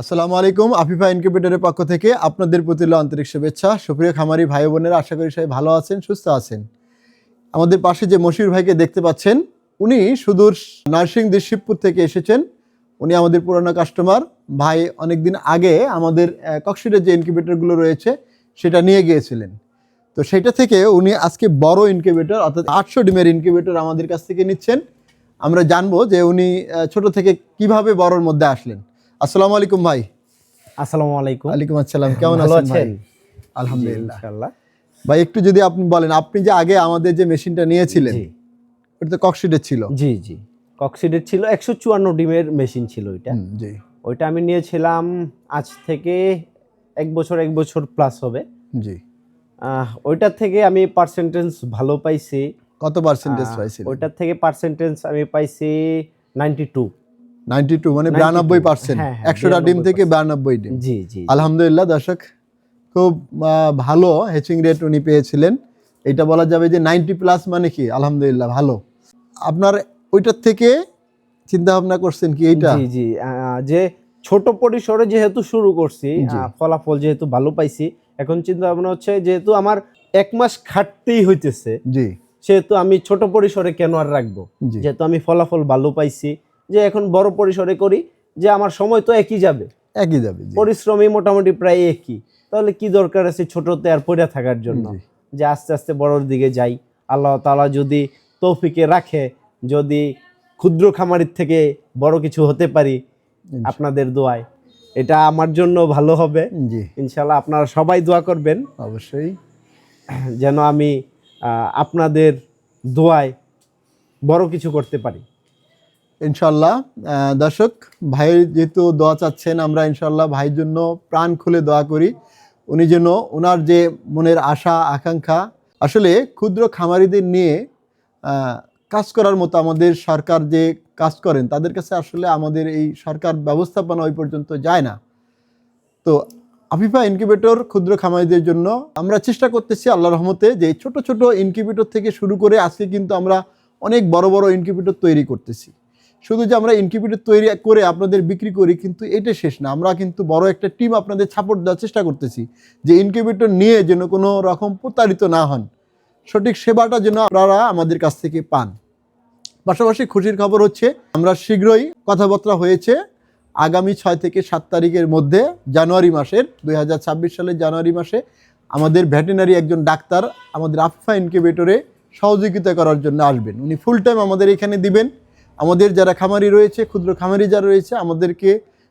আসসালামু আলাইকুম, আফিফা ইনকিউবেটরের পক্ষ থেকে আপনাদের প্রতি আন্তরিক শুভেচ্ছা। সুপ্রিয় খামারি ভাই বোনেরা, আশা করি সবাই ভালো আছেন, সুস্থ আছেন। আমাদের পাশে যে মশির ভাইকে দেখতে পাচ্ছেন, উনি সুদূর নার্সিং শিবপুর থেকে এসেছেন। উনি আমাদের পুরনো কাস্টমার ভাই অনেকদিন আগে আমাদের কক্সিডের যে ইনকিউবেটরগুলো রয়েছে, সেটা নিয়ে গিয়েছিলেন। তো সেটা থেকে উনি আজকে বড় ইনকিউবেটর অর্থাৎ আটশো ডিমের ইনকিউবেটর আমাদের কাছ থেকে নিচ্ছেন। আমরা জানব যে উনি ছোট থেকে কীভাবে বড়র মধ্যে আসলেন। আসসালামু আলাইকুম ভাই। আসসালামু আলাইকুম। ওয়ালাইকুম আসসালাম কেমন আছেন ভাই? আলহামদুলিল্লাহ। ইনশাআল্লাহ। ভাই একটু যদি আপনি বলেন আপনি যে আগে আমাদের যে মেশিনটা নিয়েছিলেন ওটা তো কক্সিডের ছিল। জি জি। কক্সিডের ছিল একশো চুয়ান্ন ডিমের মেশিন ছিল ওইটা। জি। ওইটা আমি নিয়েছিলাম আজ থেকে এক বছর এক বছর প্লাস হবে। জি। ওইটার থেকে আমি পার্সেন্টেজ ভালো পাইছি। কত পার্সেন্টেজ আহ, পাইছেন ওইটার থেকে পার্সেন্টেজ আমি পাইছি নাইনটি টু নাইনটি টু মানে বিরানব্বই পার্সেন্ট হ্যাঁ, হ্যাঁ, একশোটা ডিম থেকে বিরানব্বই ডিম। জি জি আলহামদুলিল্লাহ দর্শক খুব ভালো হ্যাচিং রেট উনি পেয়েছিলেন। এটা বলা যাবে যে নাইনটি প্লাস মানে কি? আলহামদুলিল্লাহ ভালো। আপনার ওইটার থেকে চিন্তা ভাবনা করছেন কি এইটা? জি জি যে ছোট পরিসরে যেহেতু শুরু করছি ফলাফল যেহেতু ভালো পাইছি এখন চিন্তা ভাবনা হচ্ছে যেহেতু আমার এক মাস খাটতেই হইতেছে জি। সেহেতু আমি ছোট পরিসরে কেন আর রাখব? যেহেতু আমি ফলাফল ভালো পাইছি যে এখন বড় পরিসরে করি যে আমার সময় তো একই যাবে। একই যাবে পরিশ্রমই মোটামুটি প্রায় একই। তাহলে কি দরকার আছে ছোটতে আর পড়ে থাকার জন্য? যে আস্তে আস্তে বড়র দিকে যাই। আল্লাহ তাআলা যদি তৌফিকে রাখে যদি ক্ষুদ্র খামারির থেকে বড় কিছু হতে পারি আপনাদের দোয়ায় এটা আমার জন্য ভালো হবে। জি। ইনশাল্লাহ আপনারা সবাই দোয়া করবেন। অবশ্যই। যেন আমি আপনাদের দোয়ায় বড় কিছু করতে পারি। ইনশাল্লাহ। দর্শক ভাই যেহেতু দোয়া চাচ্ছেন, আমরা ইনশাল্লাহ ভাইয়ের জন্য প্রাণ খুলে দোয়া করি। উনি যেন ওনার যে মনের আশা, আকাঙ্ক্ষা, আসলে ক্ষুদ্র খামারিদের নিয়ে কাজ করার মতো আমাদের সরকার যে কাজ করেন, তাদের কাছে আসলে আমাদের এই সরকার ব্যবস্থাপনা ওই পর্যন্ত যায় না। তো আফিফা ইনকিউবেটর ক্ষুদ্র খামারিদের জন্য আমরা চেষ্টা করতেছি আল্লাহ রহমতে যে ছোট ছোট ইনকিউবেটর থেকে শুরু করে আজকে কিন্তু আমরা অনেক বড় বড় ইনকিউবেটর তৈরি করতেছি। শুধু যে আমরা ইনকিউবেটর তৈরি করে আপনাদের বিক্রি করি, কিন্তু এটা শেষ না। আমরা কিন্তু বড় একটা টিম আপনাদের সাপোর্ট দেওয়ার চেষ্টা করতেছি যে ইনকিউবেটর নিয়ে যেন কোনো রকম প্রতারিত না হন। সঠিক সেবাটা যেন আপনারা আমাদের কাছ থেকে পান। পাশাপাশি খুশির খবর হচ্ছে, আমরা শীঘ্রই কথাবার্তা হয়েছে, আগামী ছয় থেকে সাত তারিখের মধ্যে জানুয়ারি মাসের দু হাজার ছাব্বিশ সালের জানুয়ারি মাসে আমাদের ভেটেনারি একজন ডাক্তার আমাদের আফফা ইনকিউবেটরে সহযোগিতা করার জন্য আসবেন। উনি ফুল টাইম আমাদের এখানে দিবেন। আমাদের যারা খামারি রয়েছে, ক্ষুদ্র খামারি যারা রয়েছে, আমাদেরকে,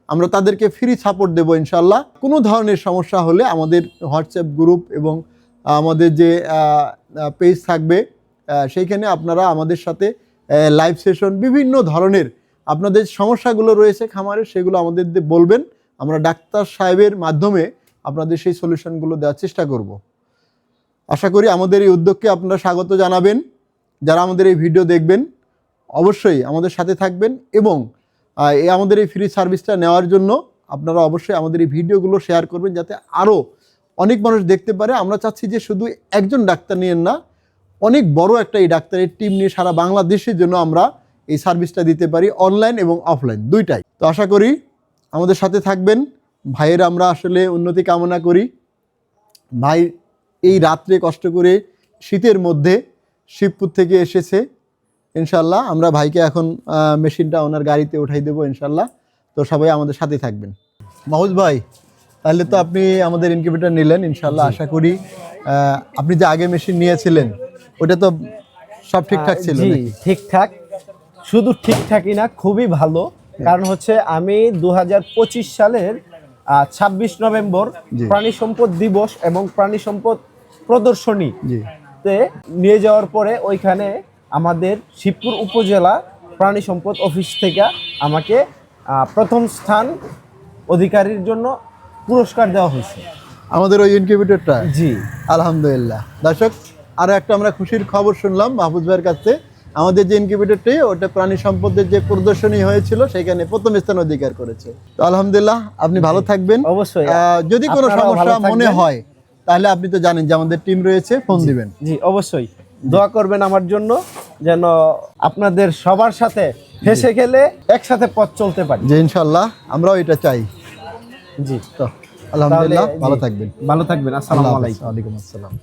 আমরা তাদেরকে ফ্রি সাপোর্ট দেবো ইনশাল্লাহ কোনো ধরনের সমস্যা হলে আমাদের হোয়াটসঅ্যাপ গ্রুপ এবং আমাদের যে পেজ থাকবে সেইখানে আপনারা আমাদের সাথে লাইভ সেশন বিভিন্ন ধরনের আপনাদের সমস্যাগুলো রয়েছে খামারের সেগুলো আমাদের বলবেন। আমরা ডাক্তার সাহেবের মাধ্যমে আপনাদের সেই সলিউশনগুলো দেওয়ার চেষ্টা করব। আশা করি আমাদের এই উদ্যোগকে আপনারা স্বাগত জানাবেন। যারা আমাদের এই ভিডিও দেখবেন অবশ্যই আমাদের সাথে থাকবেন এবং আমাদের এই ফ্রি সার্ভিসটা নেওয়ার জন্য আপনারা অবশ্যই আমাদের এই ভিডিওগুলো শেয়ার করবেন যাতে আরও অনেক মানুষ দেখতে পারে। আমরা চাচ্ছি যে শুধু একজন ডাক্তার নিয়েন না, অনেক বড় একটা এই ডাক্তারের টিম নিয়ে সারা বাংলাদেশের জন্য আমরা এই সার্ভিসটা দিতে পারি অনলাইন এবং অফলাইন দুইটাই। তো আশা করি আমাদের সাথে থাকবেন। ভাইয়ের আমরা আসলে উন্নতি কামনা করি। ভাই এই রাত্রে কষ্ট করে শীতের মধ্যে শিবপুর থেকে এসেছে। ইনশাল্লাহ আমরা ভাইকে এখন মেশিনটা ওনার গাড়িতে উঠাই দেবো ইনশাল্লাহ। তো সবাই আমাদের সাথে থাকবেন। মাহুজ ভাই তাহলে তো আপনি আমাদের ইনকিউবেটর নিলেন ইনশাল্লাহ আশা করি। আপনি যে আগে মেশিন নিয়েছিলেন ওটা তো সব ঠিকঠাক ছিল ঠিকঠাক। শুধু ঠিকঠাকই না খুবই ভালো। কারণ হচ্ছে আমি দু হাজার পঁচিশ সালের ছাব্বিশ নভেম্বর। প্রাণী সম্পদ দিবস এবং প্রাণী সম্পদ প্রদর্শনী তে নিয়ে যাওয়ার পরে ওইখানে আমাদের শিবপুর উপজেলা প্রাণী সম্পদ অফিস থেকে আমাকে প্রথম স্থান অধিকারীর জন্য পুরস্কার দেওয়া হয়েছে। আমাদের ওই ইনকিউবেটরটা জি। আলহামদুলিল্লাহ। দর্শক আরও একটা আমরা খুশির খবর শুনলাম মাহফুজ ভাইয়ের কাছে। আমাদের যে ইনকিউবেটরটি ওটা প্রাণী সম্পদের যে প্রদর্শনী হয়েছিল সেখানে প্রথম স্থান অধিকার করেছে। তো আলহামদুলিল্লাহ আপনি ভালো থাকবেন। অবশ্যই। যদি কোনো সমস্যা মনে হয় তাহলে আপনি তো জানেন যে আমাদের টিম রয়েছে ফোন দিবেন। জি অবশ্যই। দোয়া করবেন আমার জন্য। যেন আপনাদের সবার সাথে হেসে খেলে একসাথে পথ চলতে পারি। যে ইনশাল্লাহ আমরাও এটা চাই। জি। তো আলহামদুলিল্লাহ ভালো থাকবেন। ভালো থাকবেন। আসসালামু। আলাইকুম। ওয়ালাইকুম আসসালাম।